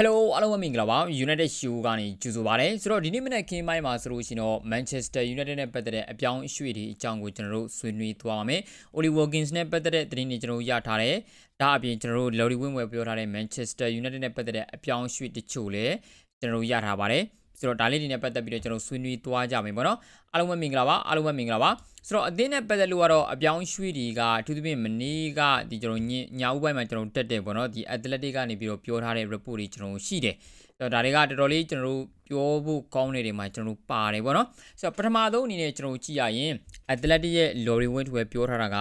Hello အားလုံးပဲမင်္ဂလာပါ United Show ကနေကြိုဆိုပါရစေဆိုတော့ဒီနေ့မနေ့ခင်းပိုင်းမှာဆိုလို့ရှိရင်တော့ Manchester United နဲ့ပတ်သက်တဲ့အပြောင်းအရွှေ့တွေအကြောင်းကိုကျွန်တော်တို့ဆွေးနွေးသွားပါမယ် Oli Watkins နဲ့ပတ်သက်တဲ့သတင်းတွေကျွန်တော်တို့ရထားတယ်ဒါအပြင်ကျွန်တော်တို့ Lowry Winwell ပြောထားတဲ့ Manchester United နဲ့ပတ်သက်တဲ့အပြောင်းအရွှေ့တချို့လည်းကျွန်တော်တို့ရထားပါတယ် ဆိုတော့ဒါလေးတွေနဲ့ပတ်သက်ပြီးတော့ကျွန်တော်ဆွေးနွေးသွားကြမယ်ပေါ့နော်အားလုံးပဲမင်္ဂလာပါအားလုံးပဲမင်္ဂလာပါဆိုတော့အသင်းနဲ့ပတ်သက်လို့ကတော့အပြောင်းရွှေ့တွေကအထူးသဖြင့်မနေ့ကဒီကျွန်တော်ညညာဦးပိုင်းမှာကျွန်တော်တက်တယ်ပေါ့နော်ဒီ Athletic ကနေပြီးတော့ပြောထားတဲ့ report တွေကျွန်တော်ရှိတယ်ဆိုတော့ဒါတွေကတော်တော်လေးကျွန်တော်တို့ပြောဖို့ကောင်းတဲ့တွေမှာကျွန်တော်တို့ပါတယ်ပေါ့နော်ဆိုတော့ပထမဆုံးအနေနဲ့ကျွန်တော်ကြည့်ရရင် Athletic ရဲ့ Lorry Went ပဲပြောထားတာက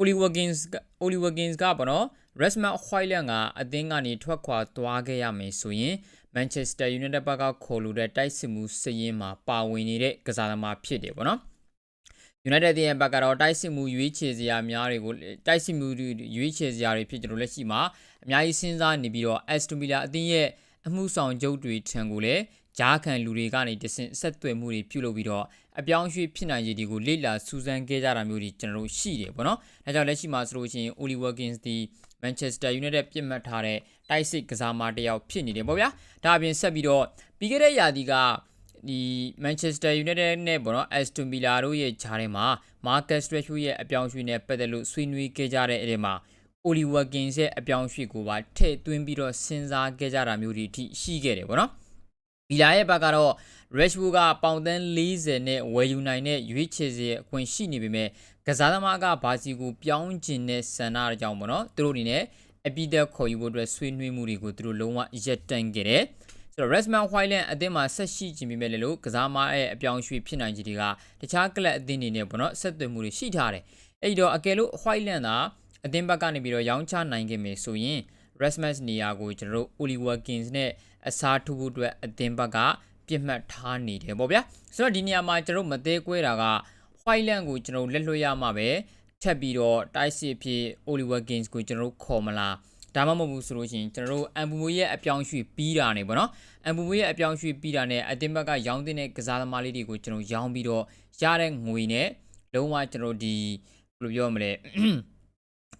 Oli Watkins Oli Watkins ကပေါ့နော် Rasmus Højlund ကအသင်းကနေထွက်ခွာသွားခဲ့ရမယ်ဆိုရင် Manchester United ဘက်ကခေါ်လို့တဲ့တိုက်စစ်မှုစည်ရင်မှာပါဝင်နေတဲ့ကစားသမားဖြစ်တယ်ပေါ့နော် United ရဲ့ဘက်ကတော့တိုက်စစ်မှုရွေးချယ်စရာများတွေကိုတိုက်စစ်မှုရွေးချယ်စရာတွေဖြစ်ကြလို့လက်ရှိမှာအများကြီးစဉ်းစားနေပြီးတော့ Aston Villa အသင်းရဲ့အမှုဆောင်ချုပ်တွေထံကိုလည်းဂျားခံလူတွေကနေတဆင့်ဆက်သွယ်မှုတွေပြုလုပ်ပြီးတော့အပြောင်းအရွှေ့ဖြစ်နိုင်ခြေတွေကိုလေ့လာစူးစမ်းခဲ့ကြတာမျိုးတွေကျွန်တော်တို့ရှိတယ်ပေါ့နော်။ဒါကြောင့်လက်ရှိမှာဆိုလို့ရှိရင် Oli Watkins ဒီ Manchester United ပြစ်မှတ်ထားတဲ့တိုက်စစ်ကစားမတစ်ယောက်ဖြစ်နေတယ်ပေါ့ဗျာ။ဒါအပြင်ဆက်ပြီးတော့ပြီးခဲ့တဲ့ရာသီကဒီ Manchester United နဲ့ပေါ့နော် Aston Villa တို့ရဲ့ခြားထဲမှာ Marcus Rashford ရဲ့အပြောင်းအရွှေ့နဲ့ပတ်သက်လို့ဆွေးနွေးခဲ့ကြတဲ့အဲ့ဒီမှာ Oli Watkins ရဲ့အပြောင်းအရွှေ့ကိုပါထည့်သွင်းပြီးတော့စဉ်းစားခဲ့ကြတာမျိုးတွေအထိရှိခဲ့တယ်ပေါ့နော် ဗီလာရဲ့ဘက်ကတော့ Rashford ကပေါင်သန်း40နဲ့ဝယ်ယူနိုင်တဲ့ရွေးချယ်စရာအခွင့်ရှိနေပေမဲ့ကစားသမားကဘာစီကိုပြောင်းကျင်တဲ့ဆန္ဒအကြောင်းပေါ့နော်သူတို့အနေနဲ့အပိသက်ခေါ်ယူဖို့အတွက်ဆွေးနွေးမှုတွေကိုသူတို့လုံးဝရက်တန့်ခဲ့တယ်ဆိုတော့ Rasmus Højlund အသင်းမှာဆက်ရှိခြင်းပေမဲ့လည်းလို့ကစားမရဲ့အပြောင်းရွှေ့ဖြစ်နိုင်ခြေတွေကတခြားကလပ်အသင်းတွေနဲ့ပေါ့နော်ဆက်သွယ်မှုတွေရှိထားတယ်အဲ့ဒီတော့အကယ်လို့ Højlund သာအသင်းဘက်ကနေပြီးတော့ရောင်းချနိုင်ခဲ့မယ်ဆိုရင် Rasmus နေရာကိုကျွန်တော်တို့ Oli Watkins နဲ့အစားထိုးဖို့အတွက်အသင်းဘက်ကပြစ်မှတ်ထားနေတယ်ပေါ့ဗျာဆိုတော့ဒီနေရာမှာကျွန်တော်မသေးကွဲတာက Whiteland ကိုကျွန်တော်လက်လွှတ်ရမှာပဲထပ်ပြီးတော့တိုက်စစ်ဖြစ် Oli Watkins ကိုကျွန်တော်ခေါ်မလားဒါမှမဟုတ်ဘူးဆိုလို့ရှိရင်ကျွန်တော်တို့အမ်ဘူမွေရဲ့အပြောင်းရွှေ့ပြီးတာနေပေါ့နော်အမ်ဘူမွေရဲ့အပြောင်းရွှေ့ပြီးတာနဲ့အတင်းဘက်ကရောင်းတဲ့ကစားသမားလေးတွေကိုကျွန်တော်ရောင်းပြီးတော့ရတဲ့ငွေနဲ့လုံးဝကျွန်တော်ဒီဘယ်လိုပြောမလဲ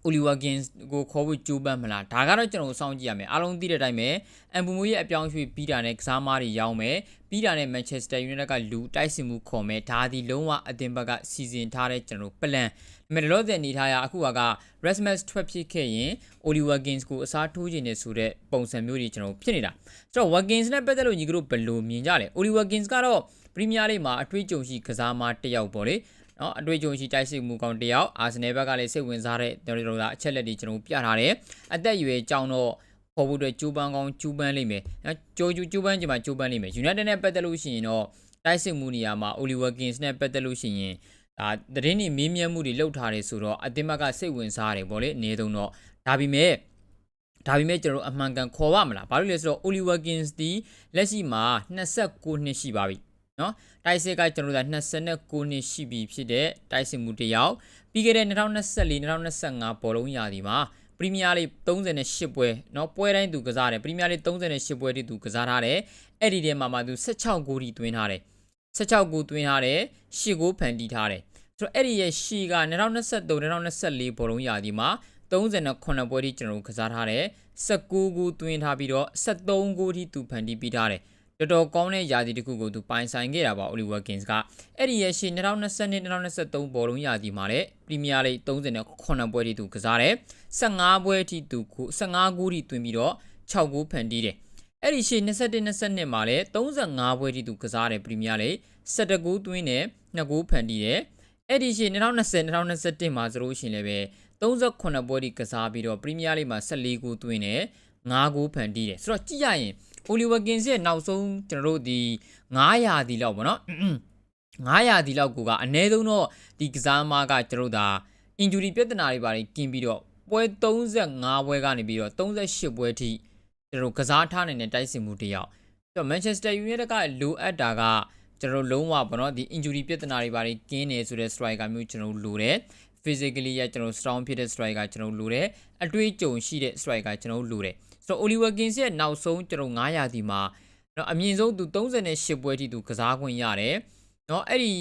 Oliver Gins ကိုခေါ်ဖို့ကြိုးပမ်းမလားဒါကတော့ကျွန်တော်စောင့်ကြည့်ရမယ်အားလုံးသိတဲ့အတိုင်းပဲအမ်ဘူမိုရဲ့အပြောင်းရွှေ့ပြီးတာနဲ့ကစားမားတွေရောင်းမယ်ပြီးတာနဲ့ Manchester United ကလူတိုက်စစ်မှုခေါ်မယ်ဒါဒီလုံးဝအတင်ဘက်ကစီစဉ်ထားတဲ့ကျွန်တော် plan ဒါပေမဲ့လောဆယ်အနေထားရအခုက Rasmus ထွက်ဖြစ်ခဲ့ရင် Oliver Gins ကိုအစားထိုးခြင်းနဲ့ဆိုတဲ့ပုံစံမျိုးတွေကျွန်တော်ဖြစ်နေတာဆိုတော့ Watkins နဲ့ပတ်သက်လို့ညီကတို့ဘယ်လိုမြင်ကြလဲ Oliver Gins ကတော့ Premier League မှာအထွေးကြုံရှိကစားမားတစ်ယောက်ပေါ့လေ နော်အတွေ့အကြုံရှိတိုက်စစ်မှုကောင်းတယောက်အာဆင်နယ်ဘက်ကလည်းစိတ်ဝင်စားတဲ့တော်တော်ကအချက်လက်တွေကျွန်တော်ပြထားတယ်အသက်အရွယ်ကြောင်းတော့ပေါ်ဖို့အတွက်ကျိုးပန်းကောင်းကျိုးပန်းလိမ့်မယ်နော်ကျိုးကျိုးကျိုးပန်းကြမှာကျိုးပန်းလိမ့်မယ် United နဲ့ပတ်သက်လို့ရှိရင်တော့တိုက်စစ်မှုနေရာမှာ Oliver Kings နဲ့ပတ်သက်လို့ရှိရင်ဒါသတင်းတွေမေးမြန်းမှုတွေလုပ်ထားတယ်ဆိုတော့အသင်းဘက်ကစိတ်ဝင်စားတယ်ဗောလေအနေသုံးတော့ဒါပေမဲ့ဒါပေမဲ့ကျွန်တော်အမှန်ကန်ခေါ်ပါမလားဘာလို့လဲဆိုတော့ Oliver Kings ဒီလက်ရှိမှာ29နှစ်ရှိပါပြီ နော်တိုက်စစ်ကကျွန်တော်တို့က29နှစ်ရှိပြီဖြစ်တဲ့တိုက်စစ်မှုတယောက်ပြီးခဲ့တဲ့2024 2025ဘောလုံးရာသီမှာပရီးမီးယားလိ38ပွဲเนาะပွဲတိုင်းသူကစားတယ်ပရီးမီးယားလိ38ပွဲတိသူကစားထားတယ်အဲ့ဒီထဲမှာမှသူ16ဂိုးထိသွင်းထားတယ်16ဂိုးသွင်းထားတယ်10ဂိုးဖန်တီးထားတယ်ဆိုတော့အဲ့ဒီရဲ့ရှီက2023 2024ဘောလုံးရာသီမှာ38ပွဲထိကျွန်တော်တို့ကစားထားတယ်19ဂိုးသွင်းထားပြီးတော့73ဂိုးထိသူဖန်တီးပြီးထားတယ် တော်တော်ကောင်းတဲ့ယာတီတစ်ခုကိုသူပိုင်ဆိုင်ခဲ့တာပါ Oliver Kings ကအဲ့ဒီရဲ့ရှေ့2022 2023ဘောလုံးယာတီမှာလည်းပရီးမီးယားလိ38ပွဲထိသူကစားတယ်15ပွဲထိသူ15ဂိုးထိသွင်းပြီးတော့6ဂိုးဖန်တီးတယ်အဲ့ဒီရှေ့21 22မှာလည်း35ပွဲထိသူကစားတယ်ပရီးမီးယားလိ17ဂိုးသွင်းတယ်2ဂိုးဖန်တီးတယ်အဲ့ဒီရှေ့2020 2021မှာဆိုလို့ရှိရင်လည်းပဲ38ပွဲထိကစားပြီးတော့ပရီးမီးယားလိမှာ14ဂိုးသွင်းတယ်5ဂိုးဖန်တီးတယ်ဆိုတော့ကြည့်ရရင် Oliver Kins ရဲ့နောက်ဆုံးကျွန်တော်တို့ဒီ900ဒီလောက်ပေါ့နော်900ဒီလောက်ကိုကအနည်းဆုံးတော့ဒီကစားမကကျွန်တော်တို့ဒါ injury ပြဿနာတွေပါတယ်กินပြီးတော့ပွဲ35ပွဲကနေပြီးတော့38ပွဲထိကျွန်တော်ကစားထားနိုင်တဲ့တိုက်စစ်မှုတယောက်ဆိုတော့ Manchester United ကလိုအပ်တာကကျွန်တော်လုံးဝပေါ့နော်ဒီ injury ပြဿနာတွေပါတယ်กินနေဆိုတဲ့ striker မျိုးကျွန်တော်လိုတယ် physically ရကျွန်တော် strong ဖြစ်တဲ့ striker ကျွန်တော်လိုတယ်အတွေ့အကြုံရှိတဲ့ striker ကျွန်တော်လိုတယ် ဆိုတော့ Oliver Kins ရဲ့နောက်ဆုံးကျွန်တော်900ဒီမှာနော်အမြင့်ဆုံးသူ38ပွဲထိသူကစားခွင့်ရတယ်နော်အဲ့ဒီ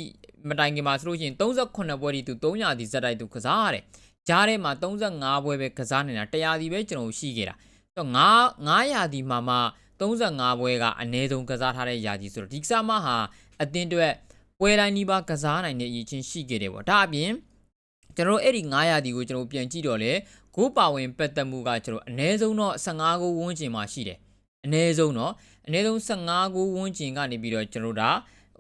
မတိုင်ခင်မှာဆိုလို့ရှိရင်38ပွဲထိသူ300ဒီဇက်တိုက်သူကစားရတယ်ကြားထဲမှာ35ပွဲပဲကစားနေတာ100ဒီပဲကျွန်တော်ရှိခဲ့တာဆိုတော့9 900ဒီမှာမှ35ပွဲကအနည်းဆုံးကစားထားတဲ့ယာတီဆိုတော့ဒီကစားမဟာအသင်းအတွက်ပွဲတိုင်းနီးပါးကစားနိုင်တဲ့အရေးချင်းရှိခဲ့တယ်ပေါ့ဒါအပြင်ကျွန်တော်တို့အဲ့ဒီ900ရာတီကိုကျွန်တော်ပြန်ကြည့်တော့လေ ဂိုးပါဝင်ပတ်သက်မှုကကျွန်တော်အနည်းဆုံးတော့15ဂိုးဝန်းကျင်မှာရှိတယ်အနည်းဆုံးတော့အနည်းဆုံး15ဂိုးဝန်းကျင်ကနေပြီးတော့ကျွန်တော်တို့ဒါ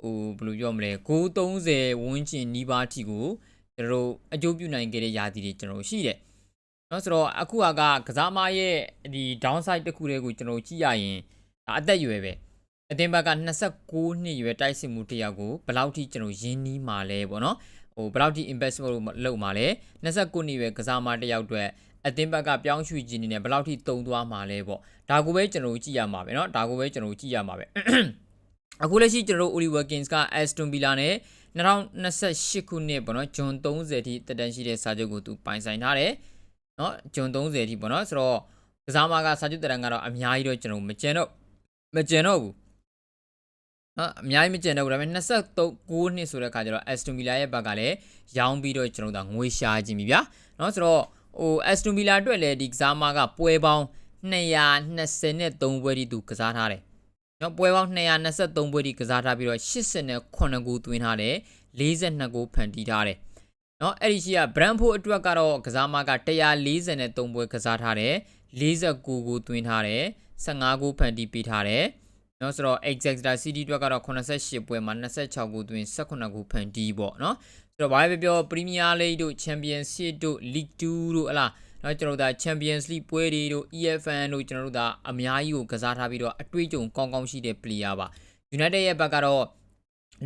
ဟိုဘယ်လိုပြောမလဲဂိုး30ဝန်းကျင်နီးပါးအထိကိုကျွန်တော်တို့အကျိုးပြုနိုင်ခဲ့တဲ့ယာတီတွေကျွန်တော်တို့ရှိတယ်နော်ဆိုတော့အခုကကစားမရဲ့ဒီ downside တစ်ခုတည်းကိုကျွန်တော်ကြည့်ရရင်ဒါအသက်အရွယ်ပဲအသင်းဘက်က29နှစ်ရွယ်တိုက်စစ်မှုတစ်ယောက်ကိုဘယ်လောက်ထိကျွန်တော်ရင်းနှီးမှာလဲပေါ့နော် ဟိုဘယ်လောက်ထိ investment လုပ်မှာလဲ29နှစ်ရွယ်ကစားမတစ်ယောက်အတွက်အသင်းဘက်ကပြောင်းရွှေ့ခြင်းနေနဲ့ဘယ်လောက်ထိတုံသွားမှာလဲပေါ့ဒါကိုပဲကျွန်တော်ကြည့်ရမှာပဲเนาะဒါကိုပဲကျွန်တော်ကြည့်ရမှာပဲ အခုလက်ရှိကျွန်တော်တို့ Oliver Kings က Aston Villa နဲ့2028ခုနှစ်ပေါ့နော်ဂျွန်30ထိတက်တန်းရှိတဲ့စာချုပ်ကိုသူပိုင်ဆိုင်ထားတယ်เนาะဂျွန်30ထိပေါ့နော်ဆိုတော့ကစားမကစာချုပ်တက်တန်းကတော့အများကြီးတော့ကျွန်တော်မကြံတော့မကြံတော့ဘူး နော်အများကြီးမကျန်တော့ဘူးဒါပေမဲ့23နှစ်ဆိုတဲ့ခါကျတော့ Aston Villa ရဲ့ဘက်ကလည်းရောင်းပြီးတော့ကျွန်တော်တို့ငွေရှာခြင်းပြီဗျာနော်ဆိုတော့ဟို Aston Villa အတွက်လည်းဒီကစားမကပွဲပေါင်း223ပွဲတိသူကစားထားတယ်နော်ပွဲပေါင်း223ပွဲတိကစားထားပြီးတော့89ဂိုးသွင်းထားတယ်42ဂိုးဖန်တီးထားတယ်နော်အဲ့ဒီရှိက Brentford အတွက်ကတော့ကစားမက143ပွဲကစားထားတယ်49ဂိုးသွင်းထားတယ်15ဂိုးဖန်တီးပေးထားတယ် နော်ဆိုတော့ Exeter City အတွက်ကတော့88ပွဲမှာ26ဂိုးသွင်း18ဂိုးဖန်တီးပေါ့နော်ဆိုတော့ဘာပဲပြော Premier League တို့ Championship တို့ League 2တို့ဟလားနော်ကျွန်တော်တို့ဒါ Champions League ပွဲတွေတို့ EFN တို့ကျွန်တော်တို့ဒါအများကြီးကိုကစားထားပြီးတော့အတွေ့အကြုံကောင်းကောင်းရှိတဲ့ player ပါ United ရဲ့ဘက်ကတော့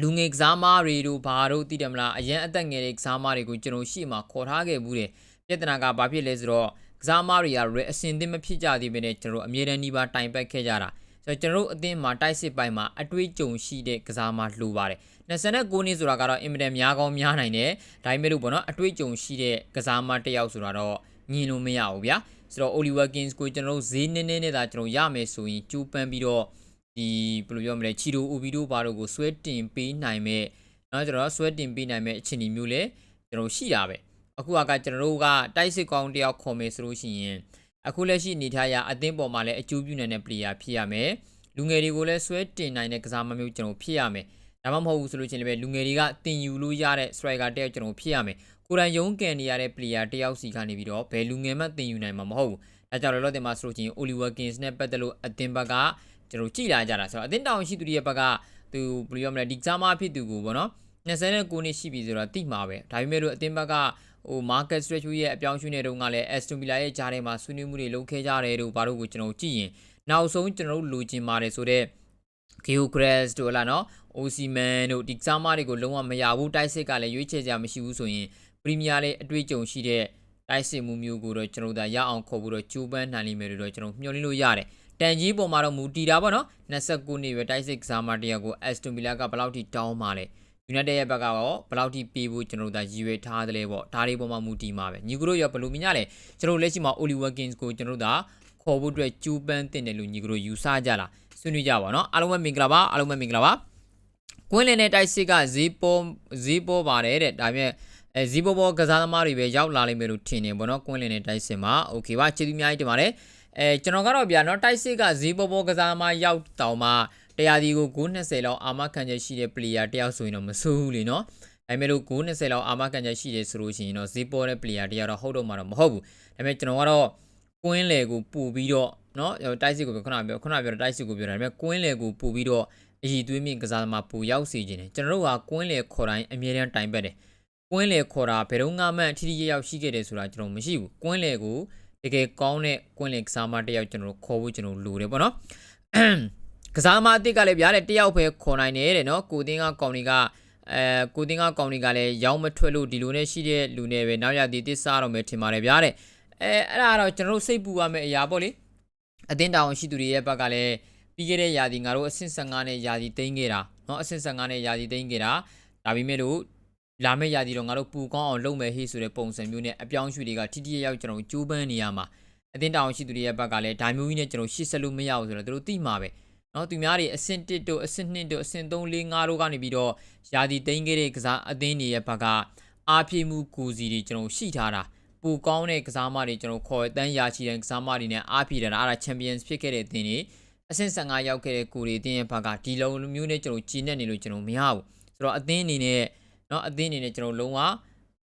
လူငယ်ကစားမတွေတို့ဘာတို့သိတယ်မလားအရင်အသက်ငယ်တဲ့ကစားမတွေကိုကျွန်တော်ရှိမှခေါ်ထားခဲ့ဘူးတယ်ပြဿနာကဘာဖြစ်လဲဆိုတော့ကစားမတွေကအစင်သင့်မဖြစ်ကြသေးဘဲနဲ့ကျွန်တော်အမြဲတမ်းနှီးပါတိုင်ပတ်ခဲ့ကြတာ ဆိုတော့ကျွန်တော်တို့အသင်းမှာတိုက်စစ်ပိုင်းမှာအတွေ့အကြုံရှိတဲ့ကစားမလှူပါတယ်29နှစ်ဆိုတာကတော့အင်မတန်များကောင်းများနိုင်တယ်ဒါပေမဲ့လို့ပေါ့နော်အတွေ့အကြုံရှိတဲ့ကစားမတစ်ယောက်ဆိုတာတော့ညင်လို့မရဘူးဗျာဆိုတော့ Oliver Kings ကိုကျွန်တော်တို့ဈေးနည်းနည်းနဲ့သာကျွန်တော်ရမယ်ဆိုရင်ကျူးပန်းပြီးတော့ဒီဘယ်လိုပြောမလဲချီတိုအိုဗီဒိုဘာတို့ကိုဆွဲတင်ပေးနိုင်မဲ့เนาะကျွန်တော်ဆွဲတင်ပေးနိုင်မဲ့အခြေအနေမျိုးလေကျွန်တော်ရှိတာပဲအခုကကျွန်တော်တို့ကတိုက်စစ်ကောင်းတယောက်ခေါ်မယ်ဆိုလို့ရှိရင် အခုလက်ရှိအနေထားအရအသင်းပေါ်မှာလည်းအကျိုးပြုနိုင်တဲ့ player ဖြစ်ရမယ်လူငယ်တွေကိုလည်းဆွဲတင်နိုင်တဲ့ကစားမမျိုးကျွန်တော်ဖြစ်ရမယ်ဒါမှမဟုတ်ဘူးဆိုလို့ချင်းလည်းလူငယ်တွေကတင်ယူလို့ရတဲ့ striker တယောက်ကျွန်တော်ဖြစ်ရမယ်ကိုရန်ရုံးကန်နေရတဲ့ player တယောက်စီကနေပြီးတော့ဘယ်လူငယ်မှတင်ယူနိုင်မှာမဟုတ်ဘူးဒါကြောင့်လည်းလောတင်မှာဆိုလို့ချင်း Oliver Kings နဲ့ပတ်သက်လို့အသင်းဘက်ကကျွန်တော်ကြည်လာကြတာဆိုတော့အသင်းတောင်ရှိသူတွေရဲ့ဘက်ကသူဘယ်လိုပြောမလဲဒီကစားမဖြစ်သူကိုပေါ့နော်29နှစ်ရှိပြီဆိုတော့တိမှာပဲဒါပေမဲ့လို့အသင်းဘက်က ဟို market stretch ရဲ့အပြောင်းရွှေ့နေတုန်းကလည်း Aston Villa ရဲ့ကြားထဲမှာဆွေးနွေးမှုတွေလုပ်ခဲ့ကြတယ်တို့ဘာလို့ကိုကျွန်တော်ကြည့်ရင်နောက်ဆုံးကျွန်တော်တို့လူချင်းပါတယ်ဆိုတော့ Geocrash တို့လားနော် Osimhen တို့ဒီကစားမတွေကိုလုံးဝမရဘူးတိုက်စစ်ကလည်းရွေးချယ်စရာမရှိဘူးဆိုရင်ပရီးမီးယားလေးအတွေ့အကြုံရှိတဲ့တိုက်စစ်မှုမျိုးကိုတော့ကျွန်တော်တို့ရအောင်ခေါ်ဖို့တော့ကြိုးပမ်းနိုင်လိမ့်မယ်လို့တော့ကျွန်တော်မျှော်လင့်လို့ရတယ်တန်ကြီးပေါ်မှာတော့မူတည်တာပေါ့နော်29နှစ်ပဲတိုက်စစ်ကစားမတယောက်ကို Aston Villa ကဘယ်လောက်ထိတောင်းမှာလဲ United ရဲ့ဘက်ကရောဘယ်လောက်ထိပေးဖို့ကျွန်တော်တို့ဒါရည်ရွယ်ထားတယ်လေပေါ့ဒါတွေပေါ်မှာမူတည်မှာပဲညီကတို့ရောဘယ်လိုမြင်ရလဲကျွန်တော်လက်ရှိမှာ Oliver Kings ကိုကျွန်တော်တို့ဒါခေါ်ဖို့အတွက်ကြိုးပမ်းတင်တယ်လို့ညီကတို့ယူဆကြလားဆွေးနွေးကြပါတော့အားလုံးပဲမင်္ဂလာပါအားလုံးပဲမင်္ဂလာပါကွင်းလင်းတဲ့တိုက်စစ်ကဈေးပေါ်ဈေးပေါ်ပါတယ်တဲ့ဒါပေမဲ့အဲဇီဘောဘောကစားသမားတွေပဲရောက်လာလိမ့်မယ်လို့ထင်နေပေါ့နော်ကွင်းလင်းတဲ့တိုက်စစ်မှာโอเคပါကျေးဇူးအများကြီးတင်ပါတယ်အဲကျွန်တော်ကတော့ဗျာနော်တိုက်စစ်ကဇီဘောဘောကစားသမားရောက်တောင်မှ တရားဒီကို920လောက်အာမခံချက်ရှိတဲ့ player တယောက်ဆိုရင်တော့မဆိုးဘူးလीเนาะဒါပေမဲ့လို့920လောက်အာမခံချက်ရှိတယ်ဆိုလို့ရှိရင်တော့ဇီပေါ်တဲ့ player တယောက်တော့ဟုတ်တော့မှာတော့မဟုတ်ဘူးဒါပေမဲ့ကျွန်တော်ကတော့ကွင်းလေကိုပူပြီးတော့เนาะတိုက်စစ်ကိုခုနပြောခုနပြောတိုက်စစ်ကိုပြောတာဒါပေမဲ့ကွင်းလေကိုပူပြီးတော့အည်သွေးမြင့်ကစားသမားပူရောက်စီခြင်းတယ်ကျွန်တော်တို့ကကွင်းလေခေါ်တိုင်းအမြဲတမ်းတိုင်ပတ်တယ်ကွင်းလေခေါ်တာဘယ်တော့မှအထီးထီးရောက်ရှိခဲ့တယ်ဆိုတာကျွန်တော်မရှိဘူးကွင်းလေကိုတကယ်ကောင်းတဲ့ကွင်းလေကစားမတယောက်ကျွန်တော်ခေါ်ဖို့ကျွန်တော်လိုတယ်ပေါ့နော် ကစားမအစ်စ်ကလည်းဗျာတဲ့တယောက်ပဲခေါ်နိုင်တယ်တဲ့နော်ကိုတင်းကကောင်တွေကအဲကိုတင်းကကောင်တွေကလည်းရောင်းမထွက်လို့ဒီလိုနဲ့ရှိတဲ့လူတွေပဲနောက်ရသည်တစ္ဆာတော့မယ်ထင်ပါတယ်ဗျာတဲ့အဲအဲ့ဒါတော့ကျွန်တော်တို့စိတ်ပူရမယ့်အရာပေါ့လေအတင်းတောင်ရှိသူတွေရဲ့ဘက်ကလည်းပြီးခဲ့တဲ့ယာဒီငါတို့အဆင့်15နဲ့ယာဒီသိမ်းခဲ့တာเนาะအဆင့်15နဲ့ယာဒီသိမ်းခဲ့တာဒါပေမဲ့လို့လာမယ့်ရာသီတော့ငါတို့ပူကောင်းအောင်လုပ်မယ်ဟေ့ဆိုတဲ့ပုံစံမျိုးနဲ့အပြောင်းရွှေ့တွေကထိထိရောက်ကျွန်တော်ကြိုးပမ်းနေရမှာအတင်းတောင်ရှိသူတွေရဲ့ဘက်ကလည်းဒါမျိုးကြီးနဲ့ကျွန်တော်ရှေ့ဆက်လို့မရဘူးဆိုတော့သူတို့သိမှာပဲ နော်သူများတွေအဆင့်1တို့အဆင့်2တို့အဆင့်3 4 5တို့ကနေပြီးတော့ယာတီသိမ်းခဲ့တဲ့ကစားအသင်းတွေရဲ့ဘက်ကအားဖြည့်မှုကိုစီတွေကျွန်တော်ရှိထားတာပိုကောင်းတဲ့ကစားမတွေကျွန်တော်ခေါ်တန်းရာချီတဲ့ကစားမတွေနဲ့အားဖြည့်တာအဲ့ဒါချန်ပီယံဖြစ်ခဲ့တဲ့အသင်းတွေအဆင့်15ရောက်ခဲ့တဲ့ကိုတွေအသင်းရဲ့ဘက်ကဒီလိုမျိုးနဲ့ကျွန်တော်ကြီးနေနေလို့ကျွန်တော်မရဘူးဆိုတော့အသင်းအနေနဲ့နော်အသင်းအနေနဲ့ကျွန်တော်လုံးဝ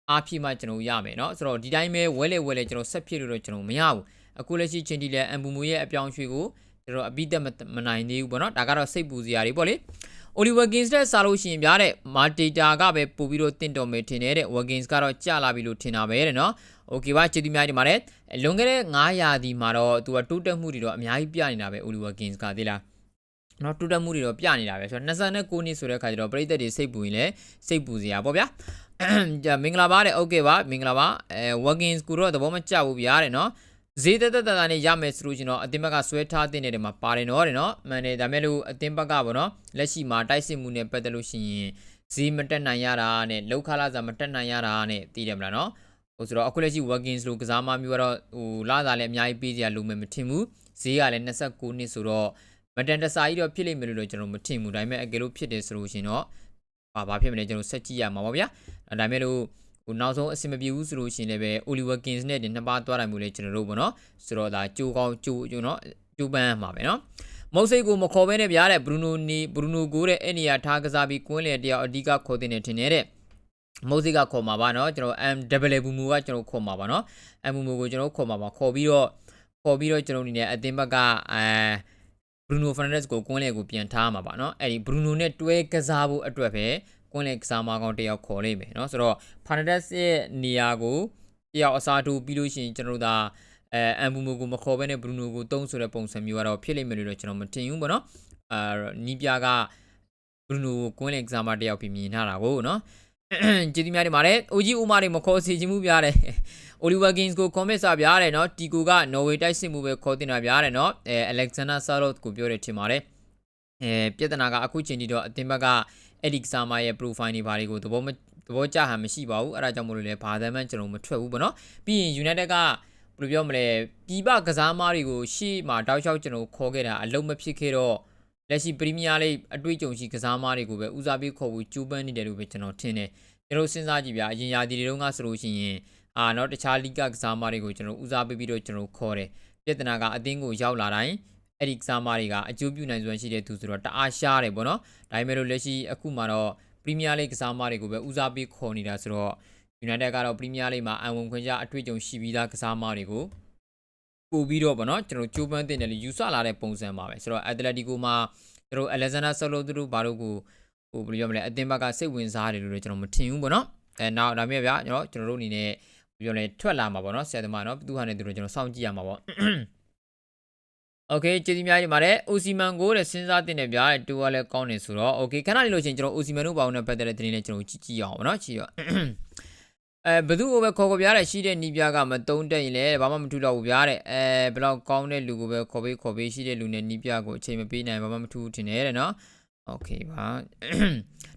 အားဖြည့်မှကျွန်တော်ရမယ်နော်ဆိုတော့ဒီတိုင်းပဲဝဲလေဝဲလေကျွန်တော်ဆက်ဖြစ်လို့တော့ကျွန်တော်မရဘူးအခုလက်ရှိချင်းဒီလဲအန်ပူမူရဲ့အပြောင်းရွှေ့ကို ကျွန်တော်အပိသက်မနိုင်သေးဘူးပေါ့เนาะဒါကတော့စိတ်ပူစရာတွေပေါ့လေ Oliver Gins နဲ့စားလို့ရှိရင်ဗျာတဲ့ Marteta ကပဲပို့ပြီးတော့တင့်တော်မယ်ထင်တယ်တဲ့ Watkins ကတော့ကြာလာပြီလို့ထင်တာပဲတဲ့နော်။ Okay ပါကျေးဇူးများတင်ပါတယ်။လွန်ခဲ့တဲ့9ရာသီမှာတော့သူကတိုးတက်မှုတွေတော့အများကြီးပြနေတာပဲ Oliver Gins ကသိလား။နော်တိုးတက်မှုတွေတော့ပြနေတာပဲဆိုတော့29နှစ်ဆိုတဲ့ခါကျတော့ပြည်သက်တွေစိတ်ပူရင်လည်းစိတ်ပူစရာပေါ့ဗျာ။ကြာမင်္ဂလာပါတဲ့ Okay ပါမင်္ဂလာပါအဲ Watkins ကိုတော့သဘောမကျဘူးဗျာတဲ့နော်။ ဈေးတက်တက်တက်နဲ့ရမယ်ဆိုလို့ကျွန်တော်အတင်းဘက်ကဆွဲထားတဲ့နေတယ်မှာပါတယ်နော်တဲ့နော်မှန်တယ်ဒါမဲ့လို့အတင်းဘက်ကပေါ့နော်လက်ရှိမှာတိုက်စစ်မှုနဲ့ပတ်သက်လို့ရှိရင်ဈေးမတက်နိုင်ရတာနဲ့လောက်ခလာစားမတက်နိုင်ရတာနဲ့သိတယ်မလားနော်ဟိုဆိုတော့အခုလက်ရှိ workings လို့ကစားမမျိုးကတော့ဟိုလာစားလည်းအများကြီးပေးစရာလိုမယ်မထင်ဘူးဈေးကလည်း29နှစ်ဆိုတော့မတန်တဆာကြီးတော့ဖြစ်လိမ့်မယ်လို့တော့ကျွန်တော်မထင်ဘူးဒါပေမဲ့အကယ်လို့ဖြစ်တယ်ဆိုလို့ရှင်တော့ဘာဘာဖြစ်မလဲကျွန်တော်ဆက်ကြည့်ရမှာပါဗျာဒါပေမဲ့လို့ ဟိုနောက်ဆုံးအဆင်မပြေဘူးဆိုလို့ရှိရင်လည်းပဲ Oliver Kings နဲ့ဒီနှစ်ပါးသွားတိုင်းမျိုးလေးကျွန်တော်တို့ပေါ့နော်ဆိုတော့ဒါကြိုးကောင်းကြိုးကျွန်တော်ကြိုးပန်းမှာပဲနော်မုတ်စိတ်ကိုမခေါ်ဘဲနဲ့ဗျာတဲ့ဘရူနိုနီဘရူနိုကိုတဲ့အဲ့နေရာထားကစားပြီးကွင်းလေတယောက်အဓိကခေါ်တဲ့နေထင်နေတဲ့မုတ်စိတ်ကခေါ်မှာပါနော်ကျွန်တော် M double ဘူမူကကျွန်တော်ခေါ်မှာပါနော် M ဘူမူကိုကျွန်တော်ခေါ်မှာပါခေါ်ပြီးတော့ခေါ်ပြီးတော့ကျွန်တော်အနေနဲ့အသင်းဘက်ကအဲဘရူနိုဖာနန်ဒက်စ်ကိုကွင်းလေကိုပြန်ထားမှာပါနော်အဲ့ဒီဘရူနိုနဲ့တွဲကစားဖို့အတွက်ပဲ ကွင်းလေကစားမကောင်တယောက်ခေါ်လိမ့်မယ်เนาะဆိုတော့ Fernandez ရဲ့နေရာကိုတယောက်အစားထိုးပြီးလို့ရှိရင်ကျွန်တော်တို့ဒါအဲအမ်ဘူမိုကိုမခေါ်ဘဲနဲ့ဘရူနိုကိုတုံးဆိုတဲ့ပုံစံမျိုးကတော့ဖြစ်လိမ့်မယ်လို့တော့ကျွန်တော်မတင်ဘူးပေါ့နော်အာနီးပြကဘရူနိုကိုကွင်းလေကစားမတယောက်ပြီးမြင်ထားတာကိုနော်ကျေးဇူးများတင်ပါတယ်။ OG ဦးမတွေမခေါ်စီခြင်းမှုပြရတယ်။ Oliver Kings ကို comment စာပြရတယ်နော်။ Tico က Norway တိုက်စစ်မှုပဲခေါ်တင်တာပြရတယ်နော်။အဲ Alexander Sarot ကိုပြောတယ်ထင်ပါတယ်။အဲပြဿနာကအခုချိန်ထိတော့အသင်းဘက်က အဲ့ဒီကစားမရဲ့ profile တွေဘာတွေကိုသဘောမသဘောကျဟန်မရှိပါဘူးအဲ့ဒါကြောင့်မို့လို့လဲဘာသမ်းမှကျွန်တော်မထွက်ဘူးပေါ့နော်ပြီးရင် United ကဘယ်လိုပြောမလဲပြည်ပကစားမတွေကိုရှေ့မှာတောက်လျှောက်ကျွန်တော်ခေါ်ခဲ့တာအလုံးမဖြစ်ခဲ့တော့လက်ရှိပရီးမီးယားလိအတွေ့အကြုံရှိကစားမတွေကိုပဲဦးစားပေးခေါ်ဖို့ကြိုးပမ်းနေတယ်လို့ပဲကျွန်တော်ထင်တယ်ကျွန်တော်စဉ်းစားကြည့်ဗျာအရင်ရာသီတွေတုန်းကဆိုလို့ရှိရင်အာတော့တခြားလိကကစားမတွေကိုကျွန်တော်ဦးစားပေးပြီးတော့ကျွန်တော်ခေါ်တယ်ပြဿနာကအသင်းကိုရောက်လာတိုင်း အဲ့ဒီကစားမားတွေကအကျိုးပြုနိုင်စွမ်းရှိတဲ့သူဆိုတော့တအားရှားတယ်ပေါ့နော်ဒါပေမဲ့လို့လက်ရှိအခုမှတော့ပရီးမီးယားလိကစားမားတွေကိုပဲဦးစားပေးခေါ်နေတာဆိုတော့ United ကတော့ပရီးမီးယားလိမှာအံဝင်ခွင့်ကြအတွေ့အကြုံရှိပြီးသားကစားမားတွေကိုပို့ပြီးတော့ဗောနော်ကျွန်တော်ကြိုးပမ်းတင်တယ်လို့ယူဆလာတဲ့ပုံစံပါပဲဆိုတော့ Atletico မှာကျွန်တော် Alexander Solo သူတို့ဘာလို့ကိုဟိုဘယ်လိုပြောမလဲအသင်းဘက်ကစိတ်ဝင်စားတယ်လို့လည်းကျွန်တော်မထင်ဘူးဗောနော်အဲနောက်ဒါမျိုးဗျာကျွန်တော်ကျွန်တော်တို့အနေနဲ့ပြောလဲထွက်လာမှာဗောနော်ဆရာသမားနော်သူဟာနဲ့သူတို့ကျွန်တော်စောင့်ကြည့်ရမှာဗော โอเคကျေးဇူးများတင်ပါတယ်အိုစီမန်ကိုတဲ့စဉ်းစားတင်တယ်ဗျာတူကလည်းကောင်းနေဆိုတော့โอเคခဏလေးလို့ချင်းကျွန်တော်အိုစီမန်တို့ဘာလို့နဲ့ပတ်သက်တဲ့သတင်းလေးကျွန်တော်ကြည့်ကြည့်အောင်ဗောနော်ကြည့်ရောအဲဘသူ့ကိုပဲခေါ်ခေါ်ပြားတဲ့ရှိတဲ့နီးပြားကမတုံးတက်ရင်လည်းဘာမှမထူတော့ဘူးဗျာတဲ့အဲဘယ်တော့ကောင်းတဲ့လူကိုပဲခေါ်ပေးခေါ်ပေးရှိတဲ့လူနဲ့နီးပြားကိုအချိန်မပေးနိုင်ဘာမှမထူးထင်တယ်တဲ့နော်โอเคပါ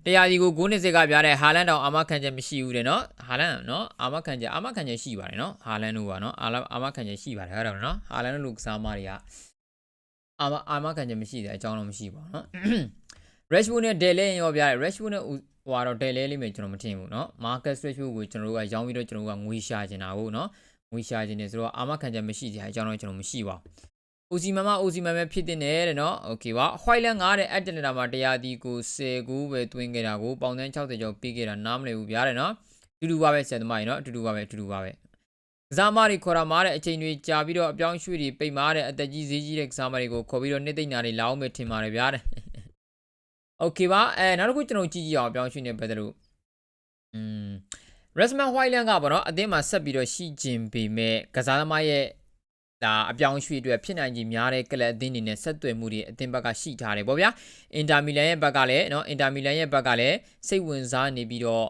တရားဒီကိုဂိုးနှစ်စစ်ကပြတဲ့ဟာလန်တောင်အာမခံချက်မရှိဘူးတဲ့နော်ဟာလန်နော်အာမခံချက်အာမခံချက်ရှိပါတယ်နော်ဟာလန်တို့ကနော်အာမခံချက်ရှိပါတယ်ဟုတ်တယ်နော်ဟာလန်တို့လူကစားမတွေက အာမအာမခံချက်မရှိတဲ့အကြောင်းတော့မရှိပါဘူးနော် Rashford နဲ့ Dele ရောပြတယ် Rashford နဲ့ဟိုတော့ Dele လေးမယ်ကျွန်တော်မထင်ဘူးเนาะ Marcus Rashford ကိုကျွန်တော်တို့ကရောင်းပြီးတော့ကျွန်တော်တို့ကငွေရှာချင်တာဟုတ်เนาะငွေရှာချင်တယ်ဆိုတော့အာမခံချက်မရှိတဲ့အကြောင်းတော့ကျွန်တော်မရှိပါဘူးအိုစီမန်မအိုစီမန်ပဲဖြစ်တင်တယ်တဲ့နော်โอเคပါဟွိုင်လန်9တဲ့အက်တလန်တာမှာတရားဒီကို10ကူပဲတွင်းခဲ့တာကိုပေါင်တန်း60ကျော်ပြီးခဲ့တာနားမလည်ဘူးဗျာတဲ့နော်အတူတူပါပဲဆရာသမားကြီးနော်အတူတူပါပဲအတူတူပါပဲ ကစားမတွေခေါ်တာမားတဲ့အချိန်တွေကြာပြီးတော့အပြောင်းရွှေ့တွေပိတ်မားတဲ့အသက်ကြီးဈေးကြီးတဲ့ကစားမတွေကိုခေါ်ပြီးတော့နှစ်သိမ့်နာတွေလာအောင်ပဲထင်ပါတယ်ဗျာတဲ့โอเคပါအဲနောက်တစ်ခုကျွန်တော်ကြည့်ကြည့်အောင်အပြောင်းရွှေ့နေပတ်သက်လို့อืม Resman Whiteland ကပေါ့နော်အသင်းမှာဆက်ပြီးတော့ရှိခြင်းပေမဲ့ကစားသမားရဲ့ဒါအပြောင်းရွှေ့အတွက်ဖြစ်နိုင်ခြင်းများတဲ့ကလပ်အသင်းတွေနဲ့ဆက်သွယ်မှုတွေအသင်းဘက်ကရှိထားတယ်ပေါ့ဗျာအင်တာမီလန်ရဲ့ဘက်ကလည်းเนาะအင်တာမီလန်ရဲ့ဘက်ကလည်းစိတ်ဝင်စားနေပြီးတော့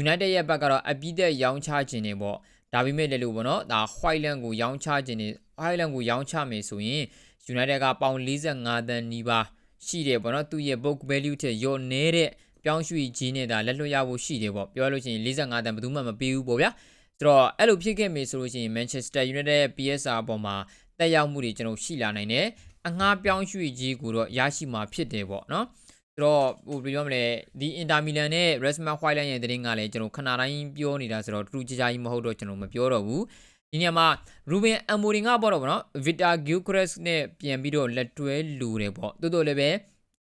United ရဲ့ဘက်ကတော့အပြည့်သက်ရောင်းချခြင်းနေပေါ့ ဒါပေမဲ့လည်းလို့ပေါ့နော်ဒါ Whiteland ကိုရောင်းချခြင်းနေ Whiteland ကိုရောင်းချမယ်ဆိုရင် United ကပေါင်45တန်းနီးပါးရှိတယ်ပေါ့နော်သူ့ရဲ့ book value ထက်ရော့နေတဲ့ပြောင်းရွှေ့ခြင်းနဲ့ဒါလက်လွတ်ရဖို့ရှိတယ်ပေါ့ပြောလို့ရှိရင်45တန်းဘယ်သူမှမပေးဘူးပေါ့ဗျာဆိုတော့အဲ့လိုဖြစ်ခဲ့ပြီဆိုလို့ရှိရင် Manchester United ရဲ့ PSR အပေါ်မှာတက်ရောက်မှုတွေကျွန်တော်ရှိလာနိုင်တယ်အငှားပြောင်းရွှေ့ကြီးကိုတော့ရရှိမှာဖြစ်တယ်ပေါ့နော် ဆိုတော့ဟိုဘယ်လိုပြောမလဲဒီ Inter Milan နဲ့ Rasmus Hojlund ရဲ့သတင်းကလည်းကျွန်တော်ခဏတိုင်းပြောနေတာဆိုတော့တူတူကြကြကြီးမဟုတ်တော့ကျွန်တော်မပြောတော့ဘူးဒီနေရာမှာရူဘင်အမိုရီငါပေါ့တော့ဗောနော်ဗီတာဂျူကရက်စ်နဲ့ပြန်ပြီးတော့လက်တွဲလူတယ်ပေါ့တိုးတိုးလည်းပဲ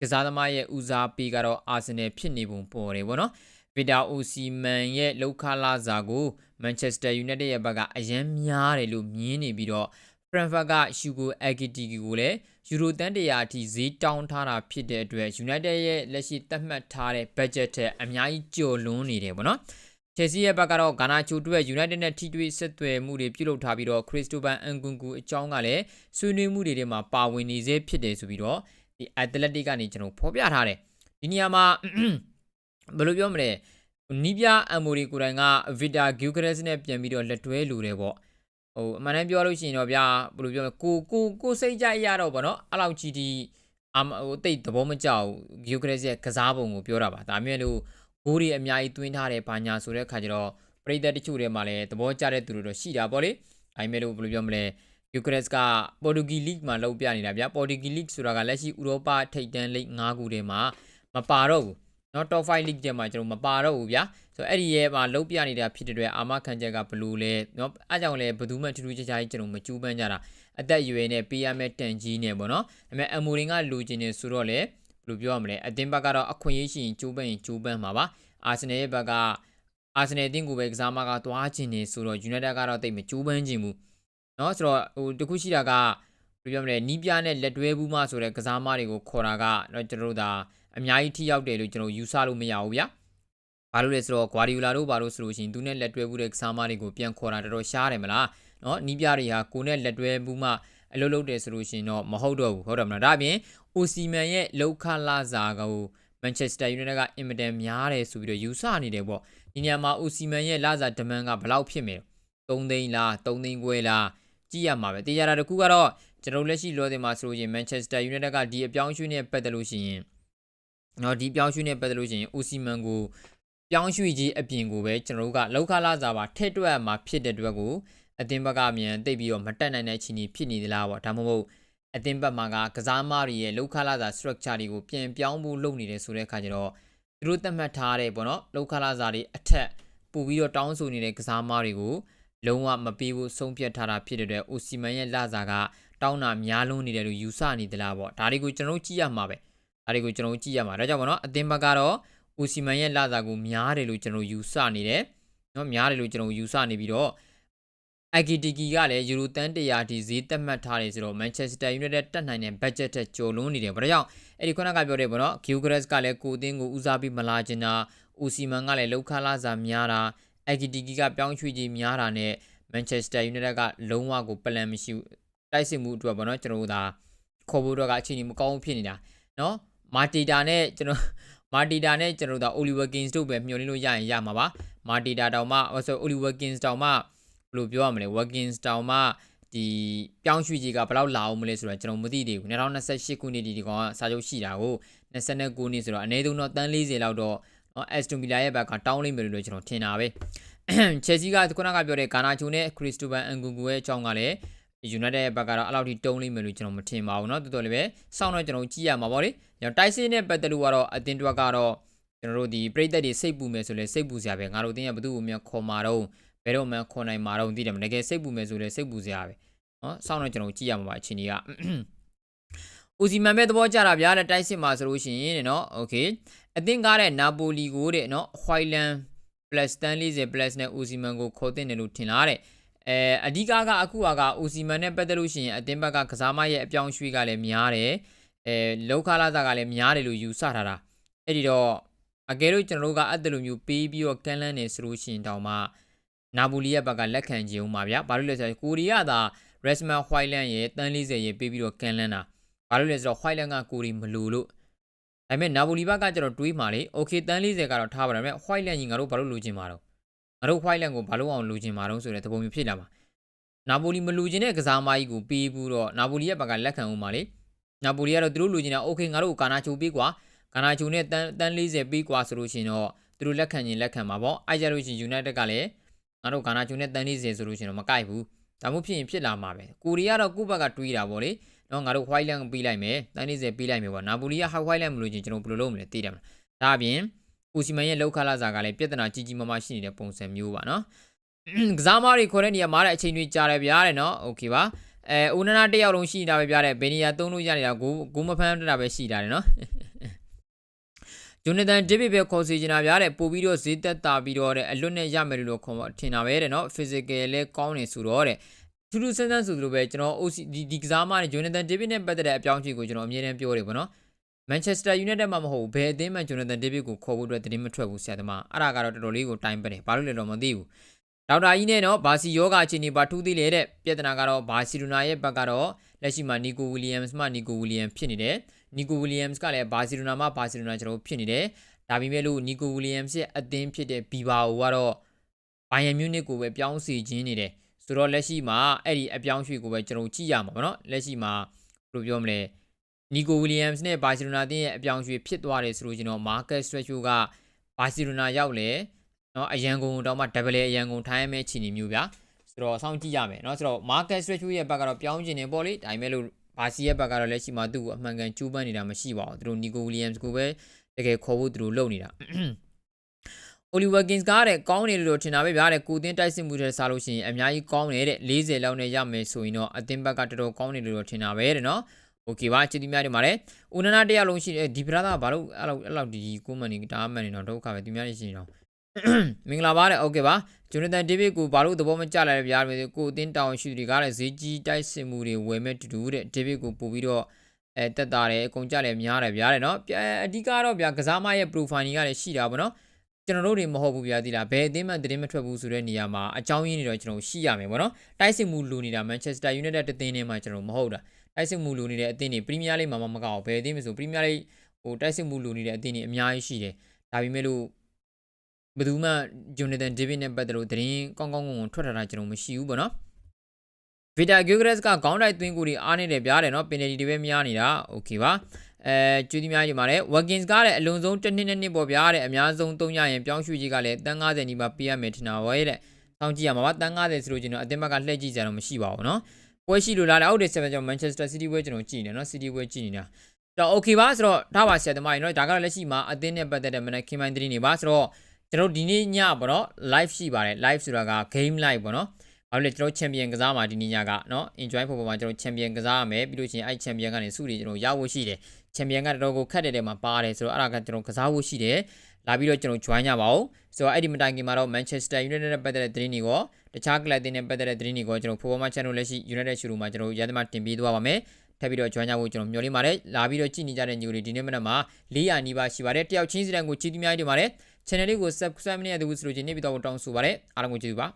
ကစားသမားရဲ့ဦးစားပေးကတော့အာဆင်နယ်ဖြစ်နေပုံပေါ်တယ်ဗောနော်ဗီတာအိုစီမန်ရဲ့လောက်ခလာစာကိုမန်ချက်စတာယူနိုက်တက်ရဲ့ဘက်ကအရန်များတယ်လို့မြင်နေပြီးတော့ဖရန်ဖတ်ကရှူကိုအဂီတီကီကိုလည်း ယူရိုတန်တရာအထိဈေးတောင်းထားတာဖြစ်တဲ့အတွက် United ရဲ့လက်ရှိသတ်မှတ်ထားတဲ့ budget ထက်အများကြီးကျော်လွန်နေတယ်ပေါ့နော်။ Chelsea ရဲ့ဘက်ကတော့ဂါနာချိုအတွက် United နဲ့ထိတွေ့ဆက်သွယ်မှုတွေပြုလုပ်ထားပြီးတော့ Christopher Nkunku အကြောင်းကလည်းဆွေးနွေးမှုတွေထဲမှာပါဝင်နေစေဖြစ်တယ်ဆိုပြီးတော့ဒီ Athletic ကနေကျွန်တော်ဖော်ပြထားတယ်။ဒီနေရာမှာဘယ်လိုပြောမလဲနီးပြအမ်မိုရီကိုတိုင်က Vita Gyökeres နဲ့ပြန်ပြီးတော့လက်တွဲလူတယ်ပေါ့။ ဟိုအမှန်တမ်းပြောလို့ရှိရင်တော့ဗျာဘယ်လိုပြောမလဲကိုကိုကိုစိတ်ကြရတော့ဗောနော်အဲ့လောက်ကြီးဒီအမဟိုတိတ်သဘောမကျဘူးဂီယိုကရက်စ်ရဲ့ကစားပုံကိုပြောတာပါဒါမြဲလို့ဂိုးတွေအများကြီးသွင်းထားတယ်ဘာညာဆိုတဲ့အခါကျတော့ပရိသတ်တချို့တွေမှာလည်းသဘောကျတဲ့သူတွေတော့ရှိတာပေါ့လေဒါမြဲလို့ဘယ်လိုပြောမလဲယူကရက်စ်ကပေါ်တူဂီလိဂ်မှာလောက်ပြနေတာဗျာပေါ်တူဂီလိဂ်ဆိုတာကလက်ရှိဥရောပထိပ်တန်းလိဂ်၅ခုထဲမှာမပါတော့ဘူးเนาะ top 5 league ထဲမှာကျွန်တော်မပါတော့ဘူးဗျာ ဆိုတော့အဲ့ဒီရဲ့မှာလုံးပြနေတာဖြစ်တဲ့အတွက်အာမခံချက်ကဘလူးလဲเนาะအားကြောင့်လဲဘယ်သူမှထူးထူးခြားခြားကြီးကျွန်တော်မကြိုးပမ်းကြတာအသက်အရွယ်နဲ့ပေးရမယ့်တန်ကြီးနဲ့ပေါ့နော်ဒါပေမဲ့အမူရင်းကလူချင်းနေဆိုတော့လေဘယ်လိုပြောရမလဲအတင်းဘက်ကတော့အခွင့်အရေးရှိရင်ကြိုးပမ်းရင်ကြိုးပမ်းမှာပါအာဆင်နယ်ရဲ့ဘက်ကအာဆင်နယ်အသင်းကိုပဲကစားမကသွားခြင်းနေဆိုတော့ United ကတော့တိတ်မကြိုးပမ်းခြင်းဘူးเนาะဆိုတော့ဟိုတခုရှိတာကဘယ်လိုပြောမလဲနီးပြနဲ့လက်တွဲဘူးမှဆိုတဲ့ကစားမတွေကိုခေါ်တာကတော့ကျွန်တော်တို့ဒါအများကြီးထိရောက်တယ်လို့ကျွန်တော်ယူဆလို့မရဘူးဗျာ ဘာလို့လဲဆိုတော့ဂွာဒီယိုလာတို့ဘာလို့ဆိုလို့ရှိရင်သူနဲ့လက်တွဲမှုတဲ့ကစားမတွေကိုပြန်ခေါ်တာတော်တော်ရှားတယ်မလားနော်နီးပြတွေဟာကိုနဲ့လက်တွဲမှုမှအလုပ်လုပ်တယ်ဆိုလို့ရှိရင်တော့မဟုတ်တော့ဘူးဟုတ်တယ်မလားဒါပြင်အိုစီမန်ရဲ့လောက်ခလာစာကိုမန်ချက်စတာယူနိုက်တက်ကအင်မတန်များတယ်ဆိုပြီးတော့ယူဆနေတယ်ပေါ့ဒီနေရာမှာအိုစီမန်ရဲ့လာစာဒမန်ကဘလောက်ဖြစ်မလဲ3သိန်းလား3သိန်းခွဲလားကြည့်ရမှာပဲတရားတာတစ်ခုကတော့ကျွန်တော်လက်ရှိလောတင်မှာဆိုလို့ရှိရင်မန်ချက်စတာယူနိုက်တက်ကဒီအပြောင်းအရွှေ့နဲ့ပတ်သက်လို့ရှိရင်နော်ဒီပြောင်းရွှေ့နဲ့ပတ်သက်လို့ရှိရင်အိုစီမန်ကို ပြောင်းရွှေ့ကြီးအပြင်ကိုပဲကျွန်တော်တို့ကလောက်ခလာစာပါထည့်တွက်မှာဖြစ်တဲ့အတွက်ကိုအသင်းဘက်ကအမြန်တိတ်ပြီးတော့မတက်နိုင်တဲ့ချီနီဖြစ်နေသလားပေါ့ဒါမှမဟုတ်အသင်းဘက်မှာကကစားမတွေရဲ့လောက်ခလာစာ structure တွေကိုပြန်ပြောင်းဖို့လုပ်နေတယ်ဆိုတဲ့အခါကျတော့သူတို့သတ်မှတ်ထားတဲ့ပေါ့နော်လောက်ခလာစာတွေအထက်ပို့ပြီးတော့တောင်းဆိုနေတဲ့ကစားမတွေကိုလုံးဝမပေးဖို့ဆုံးဖြတ်ထားတာဖြစ်တဲ့အတွက် Osimhen ရဲ့လစာကတောင်းတာများလွန်းနေတယ်လို့ယူဆနေသလားပေါ့ဒါတွေကိုကျွန်တော်ကြည့်ရမှာပဲဒါတွေကိုကျွန်တော်ကြည့်ရမှာဒါကြောင့်ပေါ့နော်အသင်းဘက်ကတော့ ဟိုစီမံရဲ့လစာကိုများတယ်လို့ကျွန်တော်ယူဆနေတယ်နော်များတယ်လို့ကျွန်တော်ယူဆနေပြီးတော့အဂီတီကီကလည်းယူရိုတန်100ဒီဈေးတက်မှတ်ထားတယ်ဆိုတော့ Manchester United တက်နိုင်တဲ့ budget ထက်ကျော်လွန်နေတယ်ဘာကြောင့်အဲ့ဒီခုနကပြောတဲ့ပေါ့နော် Gyökeres ကလည်းကိုအသင်းကိုဦးစားပေးမလာချင်တာ Osimhen ကလည်းလောက်ခလာစာများတာအဂီတီကီကပြောင်းရွှေ့ခြင်းများတာနဲ့ Manchester United ကလုံးဝကိုပလန်မရှိတိုက်စစ်မှုအတွက်ပေါ့နော်ကျွန်တော်တို့ဒါခေါ်ဖို့တော့ကအခြေအနေမကောင်းဖြစ်နေတာနော်မာတီတာနဲ့ကျွန်တော် မာတီတာနဲ့ကျွန်တော်တို့အိုလီဗာကင်းစ်တို့ပဲမျှော်လင့်လို့ရရင်ရမှာပါမာတီတာတောင်မှဆိုအိုလီဗာကင်းစ်တောင်မှဘယ်လိုပြောရမလဲဝက်ကင်းစ်တောင်မှဒီပြောင်းရွှေ့ကြီးကဘယ်လောက်လာအောင်မလဲဆိုတော့ကျွန်တော်မသိသေးဘူး2028ခုနှစ်ဒီဒီကောင်ကစာချုပ်ရှိတာကို29နှစ်ဆိုတော့အနည်းဆုံးတော့တန်း40လောက်တော့နော်အက်စတိုမီလာရဲ့ဘက်ကတောင်းလိမ့်မယ်လို့ကျွန်တော်ထင်တာပဲချယ်ဆီကခုနကပြောတဲ့ဂါနာချိုနဲ့ခရစ္စတိုဖန်အန်ဂူဂူရဲ့အကြောင်းကလည်း United ရဲ့ဘက်ကတော့အဲ့လောက်ထိတုံးလိမ့်မယ်လို့ကျွန်တော်မထင်ပါဘူးเนาะတော်တော်လေးပဲစောင့်တော့ကျွန်တော်ကြည့်ရမှာပေါ့လေကျွန်တော်တိုက်စစ်နဲ့ပတ်သက်လို့ကတော့အတင်းတွက်ကတော့ကျွန်တော်တို့ဒီပြည်သက်တွေစိတ်ပူမယ်ဆိုလဲစိတ်ပူစရာပဲငါတို့တင်းကဘသူ့ကိုမြန်ခေါ်มาတော့ဘယ်တော့မှခေါ်နိုင်မှာတော့သိတယ်မတကယ်စိတ်ပူမယ်ဆိုလဲစိတ်ပူစရာပဲเนาะစောင့်တော့ကျွန်တော်ကြည့်ရမှာပါအချင်းကြီးကဦးစီမန်ပဲသဘောကျတာဗျာတဲ့တိုက်စစ်မှာဆိုလို့ရှိရင်เนาะโอเคအသင်းကားတဲ့နာပိုလီကိုတဲ့เนาะ Highland plus 140 plus နဲ့ဦးစီမန်ကိုခေါ်တင်တယ်လို့ထင်လားတဲ့ အဲအဓိကကအခုကအိုစီမန်နဲ့ပတ်သက်လို့ရှိရင်အတင်းဘက်ကကစားမရဲ့အပြောင်းရွှေ့ကလည်းများတယ်အဲလောက်ခလာစာကလည်းများတယ်လို့ယူဆထားတာအဲ့ဒီတော့အကယ်လို့ကျွန်တော်တို့ကအဲ့တလိုမျိုးပေးပြီးတော့ကန်လန်းနေဆိုလို့ရှိရင်တောင်မှနာဘူလီရဲ့ဘက်ကလက်ခံကြအောင်ပါဗျာဘာလို့လဲဆိုတော့ကိုရီးယားသာ Resman Whiteland ရဲ့တန်း40ရဲ့ပေးပြီးတော့ကန်လန်းတာဘာလို့လဲဆိုတော့ Whiteland ကကိုရီမလိုလို့ဒါပေမဲ့နာဘူလီဘက်ကကျတော့တွေးမှာလေ okay တန်း40ကတော့ထားပါတော့ဒါပေမဲ့ Whiteland ကြီးငါတို့ဘာလို့လိုချင်မှာတော့ ငါတို့ white line ကိုဘာလို့အောင်လူချင်မှာတော့ဆိုတဲ့သဘောမျိုးဖြစ်လာမှာနာပိုလီမလူချင်တဲ့ကစားမကြီးကိုပေးဘူးတော့နာပိုလီရဲ့ဘက်ကလက်ခံဦးမှာလေနာပိုလီကတော့သူတို့လူချင်တာโอเคငါတို့ကာနာချိုပေးကွာကာနာချိုနဲ့တန်းတန်း40ပေးကွာဆိုလို့ရှိရင်တော့သူတို့လက်ခံရင်လက်ခံမှာပေါ့အဲကြလို့ရှိရင် United ကလည်းငါတို့ကာနာချိုနဲ့တန်း40ဆိုလို့ရှိရင်တော့မကိုက်ဘူးဒါမှမဖြစ်ရင်ဖြစ်လာမှာပဲကိုရီးယားတော့ကိုယ့်ဘက်ကတွေးတာပေါ့လေနော်ငါတို့ white line ပေးလိုက်မယ်တန်း40ပေးလိုက်မယ်ပေါ့နာပိုလီက white line မလို့ချင်းကျွန်တော်ဘယ်လိုလုပ်မလဲသိတယ်မလားဒါအပြင် ဦးစီမန်ရဲ့လောက်ခလာစာကလည်းပြဿနာကြီးကြီးမားမားရှိနေတဲ့ပုံစံမျိုးပါနော် ကစားမတွေခေါ်တဲ့နေရာမှာတဲ့အချိန်တွေကြာတယ်ဗျာတဲ့နော်โอเคပါအဲဦးနနာတစ်ယောက်လုံးရှိနေတာပဲဗျာတဲ့ဘယ်နေရာသုံးလို့ရနေတာကိုကိုမဖမ်းတတာပဲရှိတာတယ်နော်ဂျိုနသန်ဒစ်ဗစ်ပဲခေါ်စီချင်တာဗျာတဲ့ပို့ပြီးတော့ဈေးသက်တာပြီးတော့တဲ့အလွတ်နဲ့ရမယ်လို့ခေါ်ထင်တာပဲတဲ့နော် physical လဲကောင်းနေဆိုတော့တဲ့ထူးထူးဆန်းဆန်းဆိုသလိုပဲကျွန်တော် OC ဒီဒီကစားမနဲ့ဂျိုနသန်ဒစ်ဗစ်နဲ့ပတ်သက်တဲ့အပြောင်းအရွှေ့ကိုကျွန်တော်အမြဲတမ်းပြောတယ်ပေါ့နော် မန်ချက်စတာယူနိုက်တက်မှာမဟုတ်ဘူးဘယ်အသင်းမှဂျိုနသန်ဒစ်ဗစ်ကိုခေါ်ဖို့အတွက်သတင်းမထွက်ဘူးဆရာသမားအဲ့ဒါကတော့တော်တော်လေးကိုတိုင်ပတ်တယ်ဘာလို့လဲတော့မသိဘူးဒေါက်တာကြီးနဲ့တော့ဘာစီယောဂအခြေအနေပါထူးသေးလေတဲ့ပြဿနာကတော့ဘာစီလိုနာရဲ့ဘက်ကတော့လက်ရှိမှာနီကိုဝီလီယမ်စ်မှနီကိုဝီလီယမ်ဖြစ်နေတယ်နီကိုဝီလီယမ်စ်ကလည်းဘာစီလိုနာမှဘာစီလိုနာကျွန်တော်ဖြစ်နေတယ်ဒါပေမဲ့လို့နီကိုဝီလီယမ်စ်ရဲ့အသင်းဖြစ်တဲ့ဘီဘာအိုကတော့ဘိုင်ယန်မြူးနစ်ကိုပဲပြောင်းစီခြင်းနေတယ်ဆိုတော့လက်ရှိမှာအဲ့ဒီအပြောင်းရွှေ့ကိုပဲကျွန်တော်ကြည့်ရမှာပေါ့နော်လက်ရှိမှာဘယ်လိုပြောမလဲ နီကိုဝီလီယမ်စ်နဲ့ဘာစီလိုနာတင်းရဲ့အပြောင်းအရွှေ့ဖြစ်သွားတယ်ဆိုလို့ကျွန်တော်မာကတ်စထရက်ချိုကဘာစီလိုနာရောက်လေနော်အရန်ကုန်တောင်မှဒဗလဲအရန်ကုန်ထိုင်းမဲ့ချီနီမျိုးဗျာဆိုတော့စောင့်ကြည့်ရမယ်နော်ဆိုတော့မာကတ်စထရက်ချိုရဲ့ဘက်ကတော့ပြောင်းကျင်နေပေါ့လေဒါပေမဲ့လို့ဘာစီရဲ့ဘက်ကတော့လက်ရှိမှာသူ့ကိုအမှန်ကန်ကျူးပန်းနေတာမရှိပါဘူးသူတို့နီကိုဝီလီယမ်စ်ကိုပဲတကယ်ခေါ်ဖို့သူတို့လုပ်နေတာိုလီဝါကင်စ်ကတဲ့ကောင်းနေလို့ထင်တာပဲဗျာတဲ့ကိုသင်းတိုက်စစ်မှုတွေစားလို့ရှိရင်အများကြီးကောင်းနေတဲ့40လောက်နဲ့ရမယ်ဆိုရင်တော့အသင်းဘက်ကတော်တော်ကောင်းနေလို့ထင်တာပဲတဲ့နော် โอเคပါချစ်တီများတွေမှာလည်းဦးနနာတရားလုံးရှိတယ်ဒီဘရာသာဘာလို့အဲ့လောက်အဲ့လောက်ဒီကိုမန်နေတားမှန်နေတော့ဒုက္ခပဲသူများနေရှိနေတော့ မင်္ဂလာပါတဲ့โอเคပါဂျိုနသန်ဒေးဗစ်ကိုဘာလို့သဘောမကျလာလဲဗျာကိုအတင်းတောင်ရှိသူတွေကလည်းဈေးကြီးတိုက်စစ်မှုတွေဝယ်မဲ့တူတူတဲ့ဒေးဗစ်ကိုပို့ပြီးတော့အဲတက်တာတယ်အကုန်ကြလည်းများတယ်ဗျာတဲ့နော်အဓိကတော့ဗျာကစားမရဲ့ profile ကလည်းရှိတာပေါ့နော်ကျွန်တော်တို့တွေမဟုတ်ဘူးဗျာဒီလားဘယ်အသင်းမှသတင်းမထွက်ဘူးဆိုတဲ့နေရာမှာအကြောင်းရင်းတွေတော့ကျွန်တော်ရှိရမယ်ပေါ့နော်တိုက်စစ်မှုလူနေတာ Manchester United တသင်းနဲ့မှကျွန်တော်မဟုတ်တာ တိုက်စစ်မှုလူနေတဲ့အသင်းတွေ Premier League မှာမကောက်ဘယ်အသင်းမဆို Premier League ဟိုတိုက်စစ်မှုလူနေတဲ့အသင်းတွေအများကြီးရှိတယ်ဒါပေမဲ့လို့ဘယ်သူမှဂျိုနေသန်ဒေးဗစ်နဲ့ပတ်သက်လို့သတင်းကောင်းကောင်းကုန်းကုန်းထွက်ထားတာကျွန်တော်မရှိဘူးပေါ့နော်ဗီတာဂီဂရက်စ်ကခေါင်းတိုက်သွင်းကိုတွေအားနေတယ်ဗျာတယ်နော်ပင်နယ်တီတွေပဲများနေတာโอเคပါအဲကျူးဒီများကြီးမှာလည်း Watkins ကလည်းအလုံးစုံတစ်နှစ်နဲ့နှစ်ပေါ့ဗျာတဲ့အများဆုံးသုံးရရင်ပြောင်းရွှေ့ကြီးကလည်းတန်း90နီးပါးပေးရမယ်ထင်တာပဲတဲ့စောင့်ကြည့်ရမှာပါတန်း90ဆိုလို့ကျွန်တော်အသင်းဘက်ကလှည့်ကြည့်ကြတော့မရှိပါဘူးနော် ပွဲရှိလို့လားလဲဟုတ်တယ်ဆရာကျွန်တော် Manchester City ပွဲကျွန်တော်ကြည့်နေနော် City ပွဲကြည့်နေတာတော့ okay ပါဆိုတော့ဒါပါဆရာသမားရေနော်ဒါကတော့လက်ရှိမှာအသင်းနဲ့ပတ်သက်တဲ့မနက်ခင်းပိုင်းသတင်းတွေပါဆိုတော့ကျွန်တော်ဒီနေ့ညပေါ့နော် live ရှိပါတယ် live ဆိုတာက game live ပေါ့နော်ဘာလို့လဲကျွန်တော် champion ကစားမှာဒီနေ့ညကနော် enjoy ဖို့ပေါ်မှာကျွန်တော် champion ကစားရမယ်ပြီးလို့ရှိရင်အဲ့ champion ကနေစုတွေကျွန်တော်ရဖို့ရှိတယ် champion ကတော်တော်ကိုခက်တဲ့တဲမှာပါတယ်ဆိုတော့အဲ့ဒါကကျွန်တော်ကစားဖို့ရှိတယ်လာပြီးတော့ကျွန်တော် join ရပါအောင်ဆိုတော့အဲ့ဒီမတိုင်ခင်မှာတော့ Manchester United နဲ့ပတ်သက်တဲ့သတင်းတွေကို တခြား club တွေနဲ့ပတ်သက်တဲ့သတင်းတွေကိုကျွန်တော် Performance Channel လက်ရှိ United ရှိလို့မှာကျွန်တော်ရသမားတင်ပေးသွားပါမယ်ထပ်ပြီးတော့ join ကြဖို့ကျွန်တော်မျှော်လင့်ပါတယ်လာပြီးတော့ကြည့်နေကြတဲ့ညီကိုတွေဒီနေ့မနက်မှာ400နီးပါးရှိပါတယ်တယောက်ချင်းစီတိုင်းကိုကြည့်ပြီးများနေပါတယ် channel လေးကို subscribe မလုပ်ရသေးဘူးဆိုလို့ချင်းနေပြီးတော့တောင်းဆိုပါတယ်အားလုံးကိုကျေးဇူးပါ